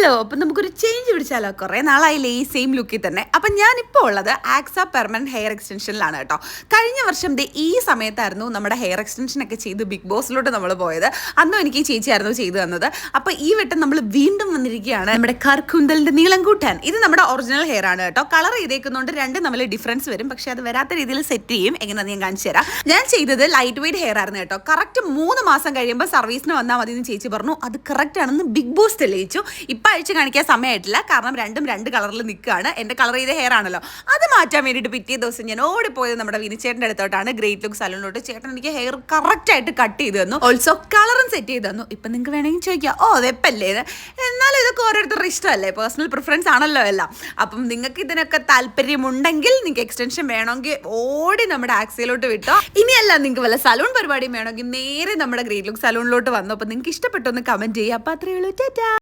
Hello അപ്പം നമുക്കൊരു change പിടിച്ചാലോ? കുറേ നാളായില്ലേ ഈ സെയിം ലുക്കിൽ തന്നെ. അപ്പം ഞാനിപ്പോൾ ഉള്ളത് ആക്സ പെർമനന്റ് ഹെയർ എക്സ്റ്റൻഷനിലാണ് കേട്ടോ. കഴിഞ്ഞ വർഷം ദേ ഈ സമയത്തായിരുന്നു നമ്മുടെ ഹെയർ എക്സ്റ്റൻഷൻ ഒക്കെ ചെയ്ത് ബിഗ് ബോസിലോട്ട് നമ്മൾ പോയത്. അന്നും എനിക്ക് ഈ ചേച്ചിയായിരുന്നു ചെയ്തു തന്നത്. അപ്പോൾ ഈ വട്ടം നമ്മൾ വീണ്ടും വന്നിരിക്കുകയാണ് നമ്മുടെ കർക്കുന്തലിന്റെ നീളം കൂട്ടാൻ ഇത് നമ്മുടെ ഒറിജിനൽ ഹെയർ ആണ് കേട്ടോ. കളർ ചെയ്തേക്കുന്നതുകൊണ്ട് രണ്ടും തമ്മിൽ ഡിഫറൻസ് വരും. പക്ഷെ അത് വരാത്ത രീതിയിൽ സെറ്റ് ചെയ്യും. എങ്ങനെയാണെന്ന് ഞാൻ കാണിച്ചു തരാം. ഞാൻ ചെയ്തത് ലൈറ്റ് വെയിറ്റ് ഹെയർ ആയിരുന്നു കേട്ടോ. കറക്റ്റ് മൂന്ന് മാസം കഴിയുമ്പോൾ സർവീസിന് വന്നാൽ മതി എന്ന് ചേച്ചി പറഞ്ഞു. അത് കറക്റ്റ് ആണെന്ന് ബിഗ് ബോസ് തെളിയിച്ചു. ഇപ്പം അഴിച്ച് കാണിക്കാൻ സമയമായിട്ടില്ല കാരണം രണ്ടും രണ്ട് കളറിൽ നിൽക്കുകയാണ്. എന്റെ കളർ ചെയ്ത ഹെയർ ആണല്ലോ. അത് മാറ്റാൻ വേണ്ടിയിട്ട് പിറ്റേ ദിവസം ഞാൻ ഓടിപ്പോയത് നമ്മുടെ വിനിച്ചേട്ടന്റെ അടുത്തോട്ടാണ്. ഗ്രേറ്റ് ലുക്ക് സലൂണിലോട്ട് ചേട്ടൻ എനിക്ക് ഹെയർ കറക്റ്റ് ആയിട്ട് കട്ട് ചെയ്ത് തന്നു. ഓൾസോ കളറും സെറ്റ് ചെയ്ത് തന്നു. ഇപ്പം നിങ്ങൾക്ക് വേണമെങ്കിൽ ചോദിക്കാം. ഓ അതെപ്പല്ലേ ഇത്? എന്നാലും ഇതൊക്കെ ഓരോരുത്തരുടെ ഇഷ്ടമല്ലേ? പേഴ്സണൽ പ്രിഫറൻസ് ആണല്ലോ എല്ലാം. അപ്പം നിങ്ങൾക്ക് ഇതിനൊക്കെ താല്പര്യമുണ്ടെങ്കിൽ നിങ്ങൾക്ക് എക്സ്റ്റൻഷൻ വേണമെങ്കിൽ ഓടി നമ്മുടെ ആക്സിയിലോട്ട് വിട്ടോ. ഇനിയല്ല നിങ്ങൾക്ക് വല്ല സലൂൺ പരിപാടിയും വേണമെങ്കിൽ നേരെ നമ്മുടെ ഗ്രീൻ ലുക്ക് സലൂണിലോട്ട് വന്നു. അപ്പം നിങ്ങൾക്ക് ഇഷ്ടപ്പെട്ടൊന്ന് കമന്റ് ചെയ്യുക. അപ്പോൾ അത്രയേ ഉള്ളൂ. ടാറ്റാ!